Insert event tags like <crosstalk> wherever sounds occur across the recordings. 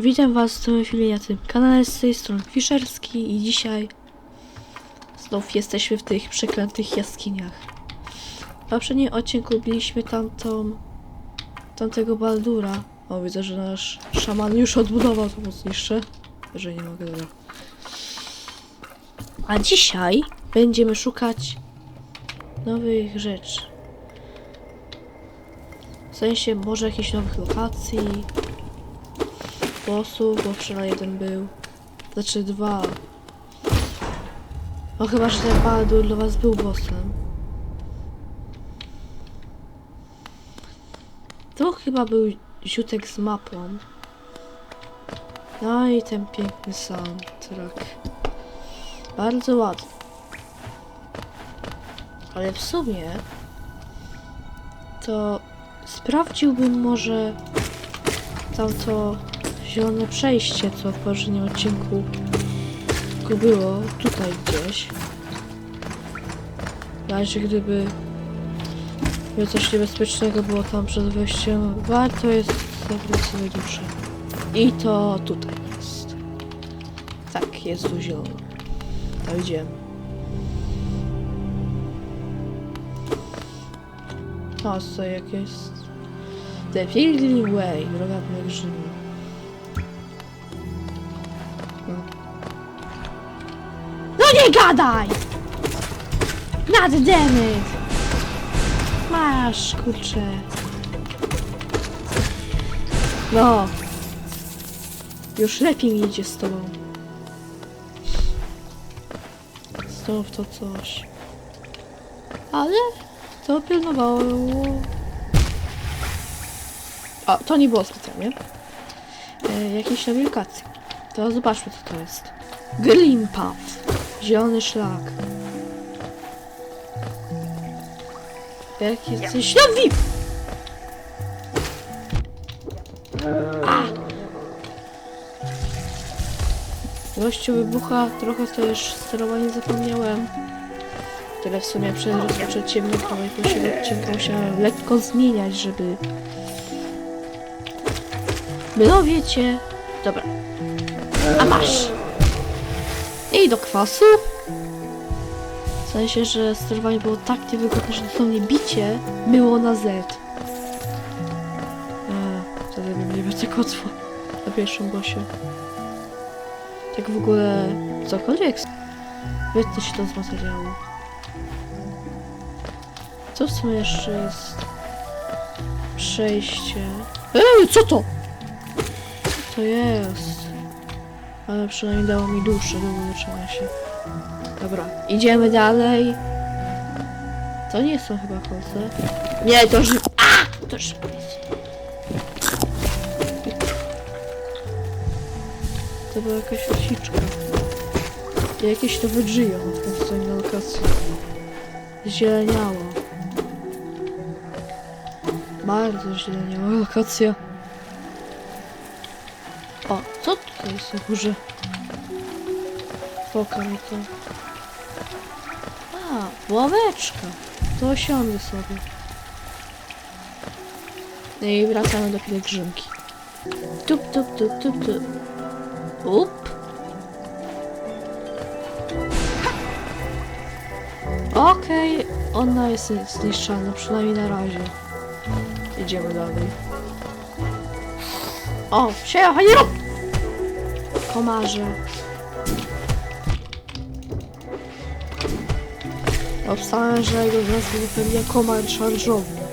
Witam was w tym tym kanale z tej strony Fischerski i dzisiaj znów jesteśmy w tych przeklętych jaskiniach. W poprzednim odcinku biliśmy tamtą tamtego Baldura. O, widzę, że nasz szaman już odbudował to mocniejsze. Że nie mogę, dobra. A dzisiaj będziemy szukać nowych rzeczy. W sensie może jakichś nowych lokacji, bossów, bo wczoraj jeden był. Znaczy dwa. No chyba, że ten Baldur dla was był bossem. To chyba był ziutek z mapą. No i ten piękny soundtrack. Bardzo ładny. Ale w sumie to sprawdziłbym może tamto zielone przejście, co w poprzednim odcinku było tutaj gdzieś. W razie gdyby coś niebezpiecznego było tam przed wejściem, warto jest zabrać sobie duszę. I to tutaj jest. Tak, jest tu zielono. To idziemy. O, co jak jest... The Pilgrim Way, droga pielgrzyma. Nie gadaj! It! Masz, kurczę. No. Już lepiej mi idzie z tobą. Znów to coś. Ale to pilnowało. O, to nie było specjalnie. E, jakieś nowe lokacje. To zobaczmy co to jest. Green Path. Zielony szlak. Jaki jesteś nowi! Gościu wybucha, trochę też sterowanie zapomniałem. Tyle w sumie przed rozpoczęciem nagrania pierwszego odcinka musiałem lekko zmieniać, żeby... No wiecie... Dobra. A masz! I do kwasu. W sensie, że sterowanie było tak niewygodne, że dosłownie bicie było na Z. Eee, wtedy nie miał tak łatwo na pierwszym bosie. Tak w ogóle cokolwiek. Wytnę się to z materiału. Co w sumie jeszcze jest? Przejście. Ej, co to? Co to jest? Ale przynajmniej dało mi duszę do wyleczenia się. Dobra, idziemy dalej. To nie są chyba kolce. Nie, to już... A! To już... To była jakaś osiczka. Jakieś to wydrzyją w tej lokacji. Zieleniało. Bardzo zieleniała lokacja. Jest na górze? Mi to. A, ławeczka. To osiądę sobie. No I wracamy do pielgrzymki. Tup, tup, tup, tup, tup. Up. Okej, ona jest zniszczona, przynajmniej na razie. Idziemy dalej. O, się, nie rób! Komarze. Obstałem, że jego nazwę wypełnia komar szarżownik.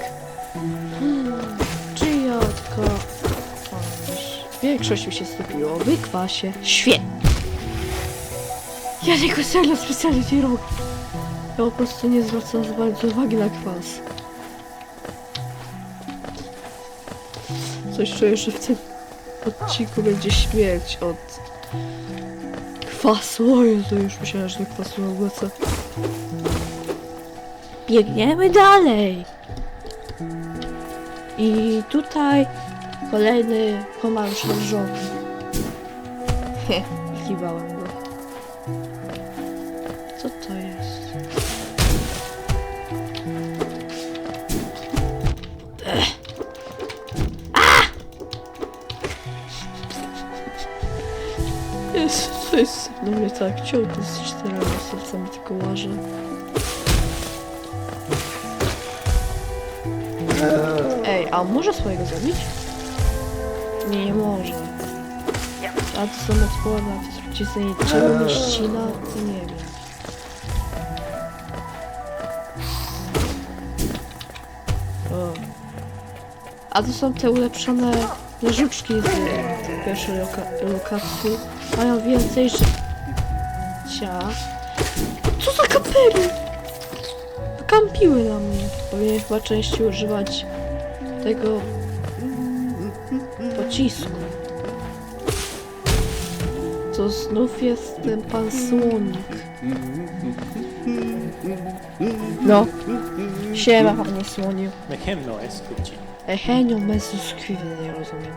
Hmm, Czyjotko. Większość mi się stopiło. Wykwasie. Świetnie. Ja tego serio specjalnie nie robię. Ja po prostu nie zwracam za bardzo uwagi na kwas. Coś czuję, że w tym odcinku będzie śmierć od kwasu. O Jezu, już myślałem, że do kwasu wraca. Biegniemy dalej. I tutaj kolejny komar szarżowy. Heh, <laughs> kiwałem Jest, no mnie tak ciął, to jest czterema sercami tylko łażę. Ej, a może swojego zabić? Nie, nie może. A to są odporne, a to jest przycisnęcie czego ścina, to nie wiem. O. A to są te ulepszone żuczki z pierwszej loka lokacji. Mają więcej życia. Co za kapery? Kampiły na mnie. Powinien chyba częściej używać tego pocisku. To znów jest ten pan słonik. No. Siema, panie słoniu. Med hemno eskuci. Ehenio mesus nie rozumiem.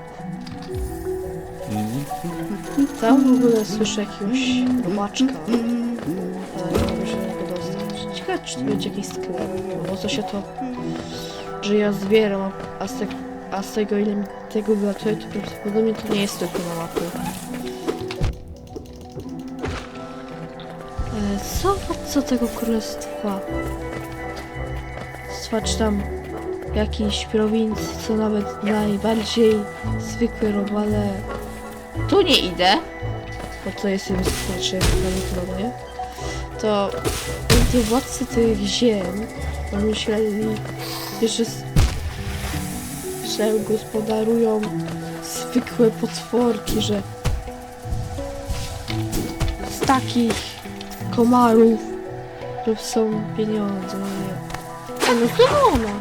Tam w ogóle słyszę jakiegoś robaczka. Ale nie się do niego dostać. Ciekawe, czy to będzie jakiś sklep. Bo co się to... Że ja zbieram, a z, te, a z tego ile mi tego wylatuje, to prawdopodobnie to nie jest tylko na mapy. E, Co co tego królestwa? Swacz tam jakiejś prowincji, co nawet najbardziej zwykłe robale. Tu nie idę, bo to jest niebezpieczne prawdopodobnie. To te władcy tych ziem pomyśleli, że, że gospodarują zwykłe potworki, że z takich komarów że są pieniądze, no nie. Ej, no to ona!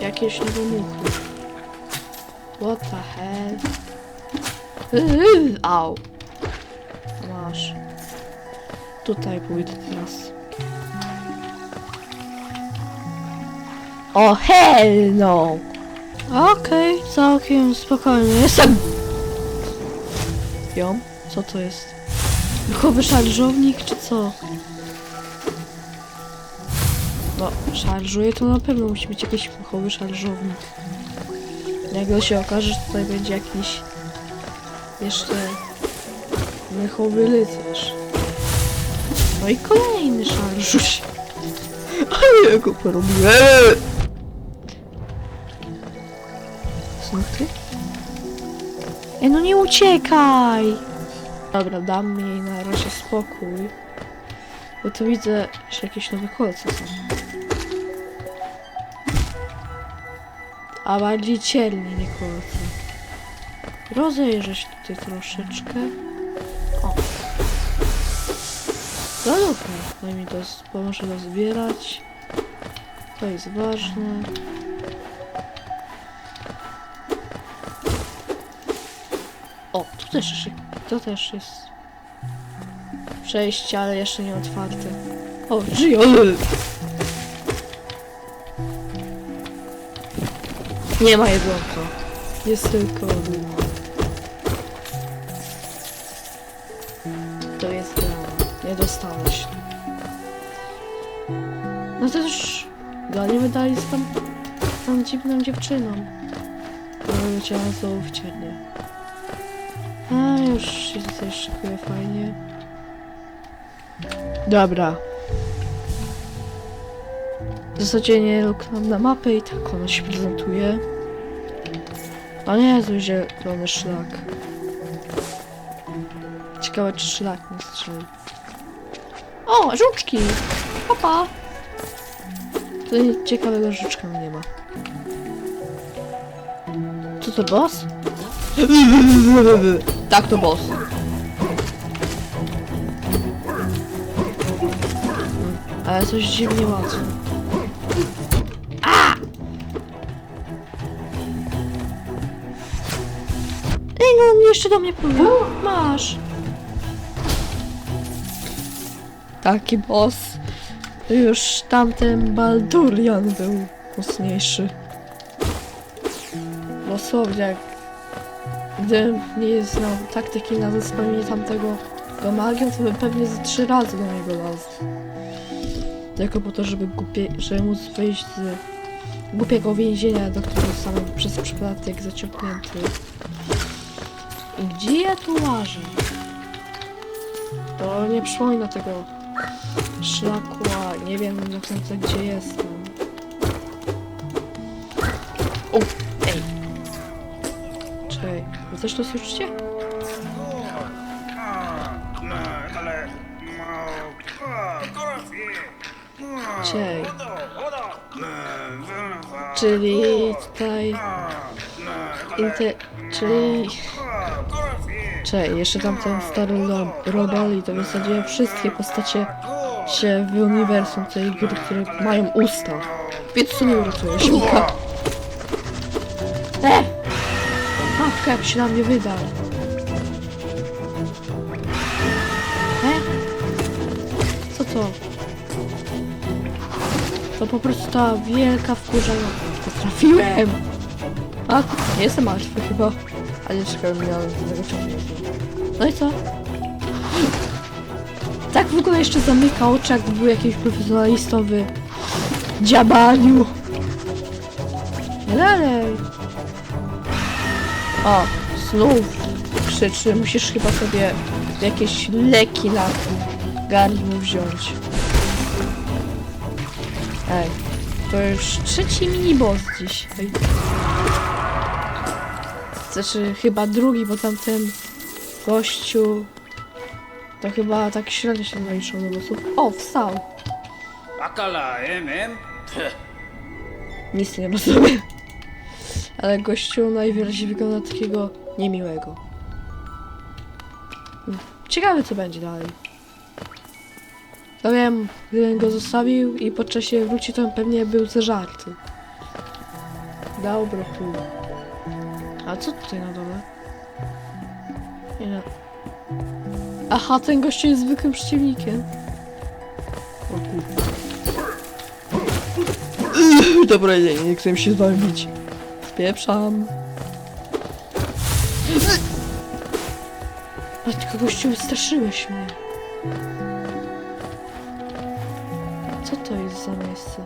Jakieś niedomuchy. What the hell? Yy, <laughs> au. Masz. Tutaj pójdę teraz. O hell no! Okej, całkiem spokojnie. Jestem! Ją? Co to jest? Duchowy szarżownik czy co? No, szarżuje to na pewno musi być jakiś duchowy szarżownik. Nagle się okaże, że tutaj będzie jakiś jeszcze mychowy rycerz. No i kolejny szarżuś. Ale ja go porobiłem. Znów ty? Ej, no nie uciekaj! Dobra, dam jej na razie spokój. Bo tu widzę, że jakieś nowe kolce są. A bardziej cielnie, nie kolce. Rozejrzę się tutaj troszeczkę. O. No dobra, no i mi to pomoże to zbierać. To jest ważne. O, tu też jeszcze, to też jest przejście, ale jeszcze nie otwarte. O, o, Nie ma jedzonka. Jest tylko dziwną dziewczyną. Która leciała znowu w cienie. A, już się tutaj szykuje fajnie. Dobra. W zasadzie nie luknąłem na mapę i tak ona się prezentuje. A nie, to zielony szlak. Ciekawe, czy szlak nie strzeli. O, żuczki! Papa! Tutaj ciekawego żuczka nie ma. To boss? Tak, to boss. Ale coś dziwnie łatwo. Ej, no on jeszcze do mnie powie. Masz. Taki boss. Już tamten Baldurian był mocniejszy. Dosłownie jak gdybym nie znał taktyki na zespełnienie tamtego go magią, to bym pewnie ze trzy razy do niego lazł. Tylko po to, żeby głupie, żeby móc wyjść z głupiego więzienia, do którego zostałem przez przypadek zaciągnięty. Gdzie ja tu łażę? To nie przypomina tego szlaku, a nie wiem do końca gdzie jestem. Też to słyszycie? Czekaj. Czyli tutaj... Czyli... Czekaj, jeszcze tamten stary Robal i to wysadziłem wszystkie postacie się w uniwersum tej gry, które mają usta. Więc co nie uratuje Siłka. E! Mawka jak się na mnie wyda. E? Co to? To po prostu ta wielka wkurzająca. Trafiłem! A, nie jestem martwy chyba. Ale czekaj, miałem tego. No i co? Tak w ogóle jeszcze zamyka oczy, jakby był jakiś profesjonalistą w dziabaniu. O, znów krzyczy. Musisz chyba sobie jakieś leki na gardło wziąć. Ej, to już trzeci mini-boss dzisiaj. Znaczy, chyba drugi, bo tamten gościu to chyba tak średnio się naliczył do bossów. O, wstał! Akala, em, em. Nic nie rozumiem. Ale gościu najwyraźniej wygląda na takiego niemiłego. Hmm, Ciekawe co będzie dalej. To wiem, gdybym go zostawił i po czasie wróci, to pewnie był ze żarty. Dobra, pół. A co tutaj na dole? Nie no. Aha, ten gościu jest zwykłym przeciwnikiem. O kurde. Dobra, nie, nie chcę się z wami bić. Spieprzam. Matko, gościu, wystraszyłeś mnie. Co to jest za miejsce?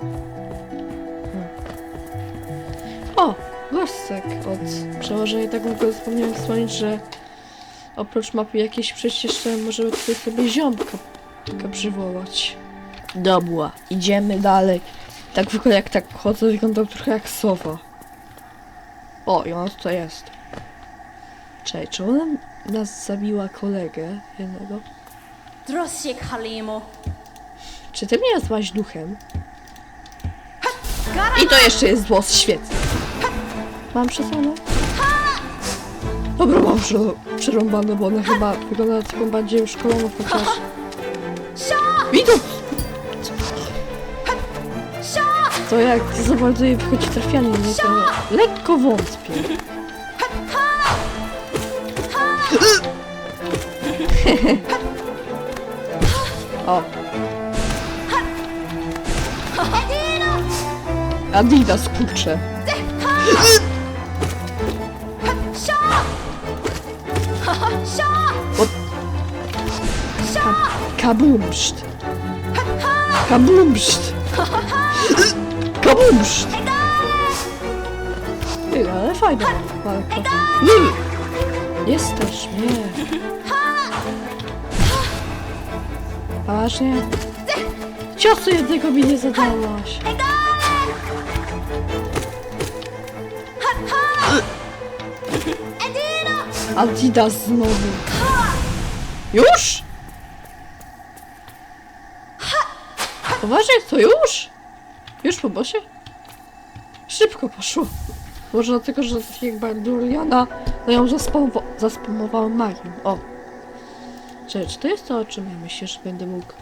O! Gostek od przełożenia. Tak ogóle zapomniałem wspomnieć, że oprócz mapy jakiejś przecież możemy tutaj sobie ziomka taka przywołać. Dobra, idziemy dalej. Tak w ogóle jak tak chodzę, wyglądał trochę jak sowa. O, i ona tutaj jest. Cześć, czy ona nas zabiła kolegę jednego? Drossiek Halimo. Czy ty mnie nazwałaś duchem? I to jeszcze jest głos, świetnie. Mam przesłane? Dobra, mam prze przerąbane, bo ona chyba wygląda na taką bardziej uszkoloną, chociaż... To jak za bardzo jej wychodzi trafianie, nie? To lekko wątpię. <laughs> o. Adidas, kurczę. Ka kabumszt. Kabumszt. Kabumszt. Ty, ale fajna walka. Mm. Jesteś mnie. Poważnie? Ciosu jednego mi nie zadałaś. Adidas znowu. Już? Poważnie, to już? Już po bosie? Szybko poszło. Może dlatego, że tak jak Barduriana, no ją zaspamowa zaspamowała magią. O. Cześć, czy to jest to, o czym ja myślę, że będę mógł...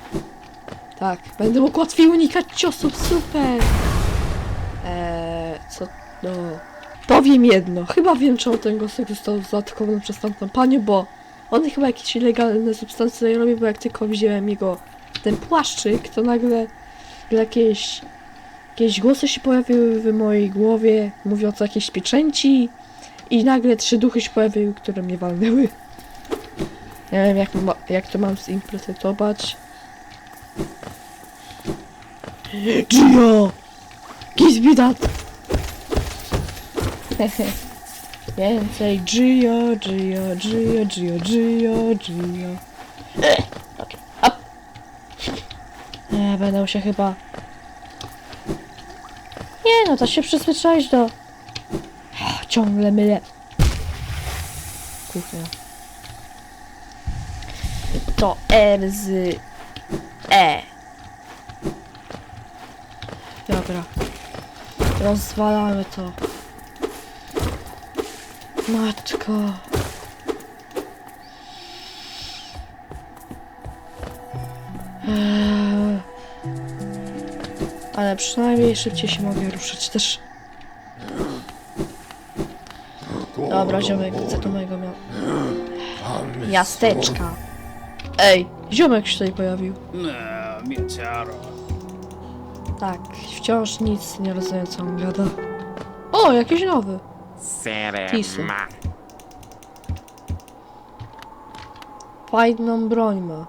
Tak, będę mógł łatwiej unikać ciosów, super! Eee, co... no... Powiem jedno, chyba wiem czemu ten gostek został zaatakowany przez tamtą panią, bo on chyba jakieś nielegalne substancje robi, bo jak tylko wziąłem jego ten płaszczyk, to nagle jakieś jakieś głosy się pojawiły w mojej głowie, mówiąc o jakiejś pieczęci i nagle trzy duchy się pojawiły, które mnie walnęły. Nie wiem jak, jak to mam zinterpretować. Gio! Gizbidat! <laughs> Więcej Gio, Gio, Gio, Gio, Gio, Gio. Okej, up. Będę się chyba... Nie no, to się przyzwyczaić do... Ciągle mylę. Kuchnia. To R z E. Dobra. Rozwalamy to. Matko. Eee. Ale przynajmniej szybciej się mogę ruszyć też. Dobra, ziomek, chcę tu mojego miał. Jasteczka. Ej, ziomek się tutaj pojawił. No, mieciaro. Tak, wciąż nic nie rozumiem co on gada. O, jakiś nowy. Tisy. Serema. Fajną broń ma.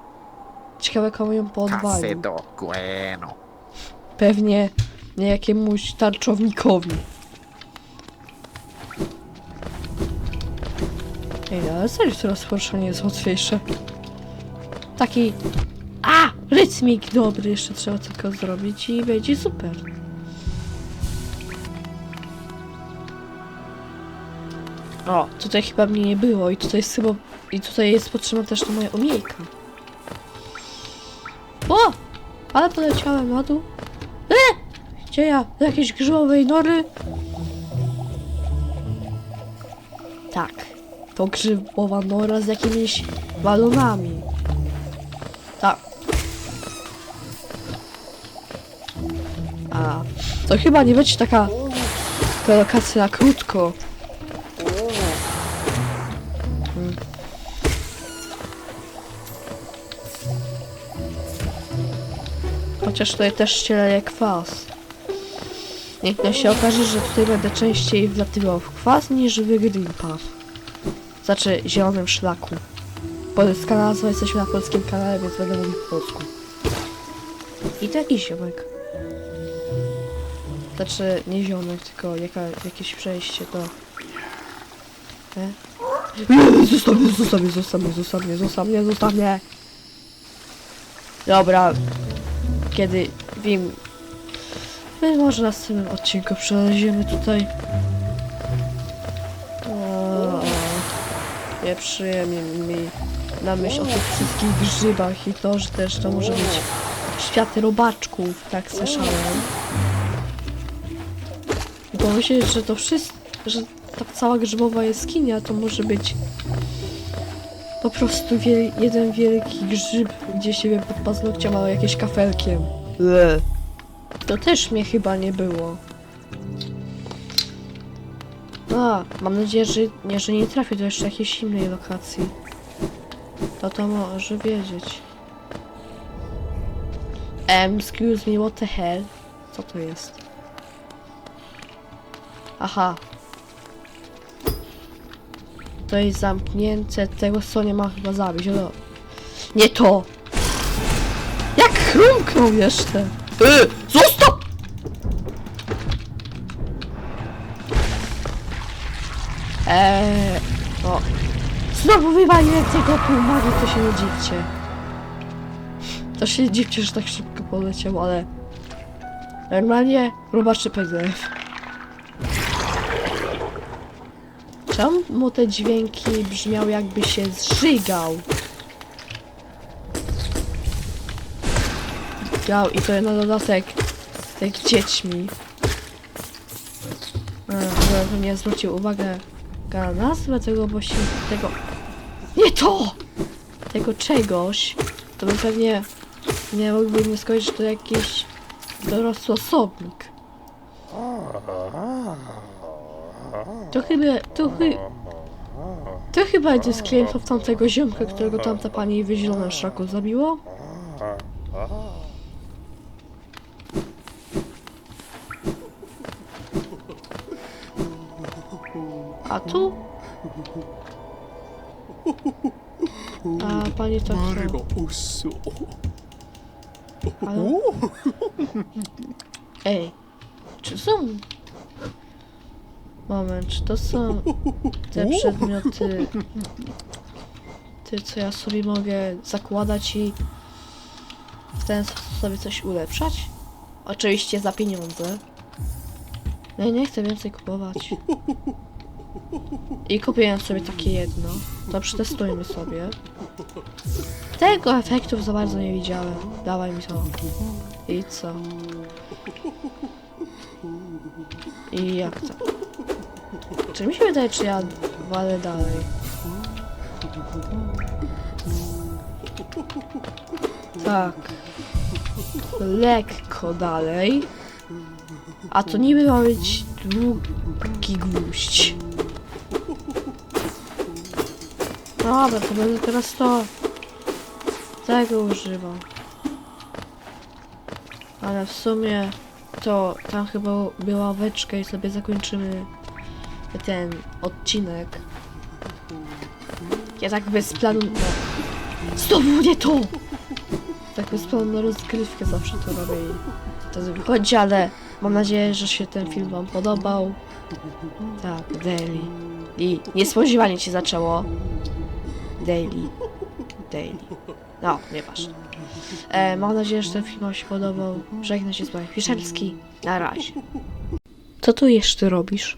Ciekawe komu ją podwalił. Pewnie nie jakiemuś tarczownikowi. Ej, ale serio to rozpoczęcie jest łatwiejsze. Taki... A! Rytmik dobry jeszcze trzeba tylko zrobić i będzie super. O, tutaj chyba mnie nie było i tutaj jest chyba... I tutaj jest potrzebna też ta moja umiejka. O! Ale poleciałem na dół. E! Gdzie ja? Do jakiejś grzybowej nory? Tak. To grzybowa nora z jakimiś balonami. Tak. A, to chyba nie będzie taka lokacja krótko. Chociaż tutaj też ścieleje kwas. Niech no się okaże, że tutaj będę częściej wlatywał w kwas niż w green path. Znaczy zielonym szlaku. Polska nazwa, jesteśmy na polskim kanale, więc będę mówił po polsku. I to jakiś ziomek. Znaczy, nie ziomek, tylko jaka, jakieś przejście do... Nie, Zostaw mnie, zostaw mnie, zostaw mnie, zostaw mnie, zostaw mnie, zostaw mnie! Dobra, kiedy wiem... My może na następnym odcinku przelezimy tutaj. O, nie przyjemnie mi na myśl o tych wszystkich grzybach i to, że też to może być świat robaczków, tak słyszałem. I pomyśleć, że to wszystko, że ta cała grzybowa jaskinia to może być po prostu wiel jeden wielki grzyb, gdzie siebie pod paznokciem ma jakieś kafelkiem. Ble. To też mnie chyba nie było. A, mam nadzieję, że nie, że nie trafię do jeszcze jakiejś innej lokacji. To to może wiedzieć. Um, excuse me, what the hell? Co to jest? Aha. To jest zamknięte, tego co nie ma chyba zabić, no. Nie to! Chrumknął jeszcze! Y, zostaw! Eee, o. Znowu wywaliłem tego półmagi, to się nie dziwcie. To się nie dziwcie, że tak szybko poleciał, ale... Normalnie robaczy PDF. Czemu te dźwięki brzmiały jakby się zżygał? Grał i to na dodatek tak dziećmi. A, nie zwrócił uwagę na nazwę tego właśnie tego... Nie to! Tego czegoś, to bym pewnie nie mógłbym skończyć, to jakiś dorosły osobnik. To chyba, to chy... To chyba będzie z klientów tamtego ziomka, którego tamta pani w zielonym szlaku zabiło? Tu? A pani to co? Ale... Ej, czy są... Moment, czy to są te przedmioty... ty, co ja sobie mogę zakładać i w ten sposób sobie coś ulepszać? Oczywiście za pieniądze. No i nie chcę więcej kupować. I kupiłem sobie takie jedno. To przetestujmy sobie. Tego efektów za bardzo nie widziałem. Dawaj mi to. I co? I jak to? Czy mi się wydaje, czy ja walę dalej? Tak. Lekko dalej. A to niby ma być długi gwóźdź. Dobra, to będę teraz to. Tego używał. Ale w sumie to tam chyba była ławeczka i sobie zakończymy ten odcinek. Ja tak bez planu. Znowu nie to! Tak bez planu na rozgrywkę zawsze to robię i to wychodzi, ale mam nadzieję, że się ten film wam podobał. Tak, daily. I niespodziewanie się zaczęło. Daily. Daily. No, nieważne. E, mam nadzieję, że ten film wam się podobał. Żegnam się z wami Fiszelski. Na razie. Co tu jeszcze robisz?